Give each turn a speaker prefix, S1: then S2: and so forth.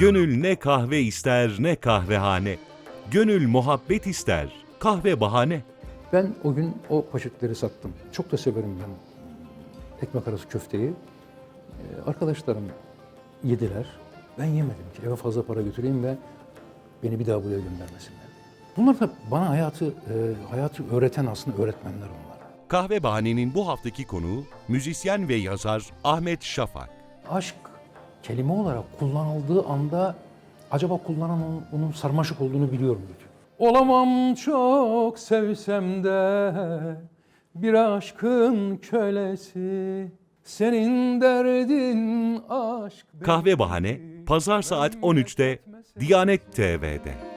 S1: Gönül ne kahve ister ne kahvehane. Gönül muhabbet ister, kahve bahane.
S2: Ben o gün o poşetleri sattım. Çok da severim ben ekmek arası köfteyi. Ee, Arkadaşlarım yediler. Ben yemedim ki eve fazla para götüreyim ve beni bir daha buraya göndermesinler. Bunlar da bana hayatı e, hayatı öğreten aslında öğretmenler onlar.
S1: Kahve bahanenin bu haftaki konuğu müzisyen ve yazar Ahmet Şafak.
S2: Aşk kelime olarak kullanıldığı anda acaba kullanan onun, onun sarmaşık olduğunu biliyor muydu? Olamam çok sevsem de bir aşkın kölesi. Senin derdin aşk.
S1: Kahve Bahane, Pazar saat 13'te Diyanet TV'de.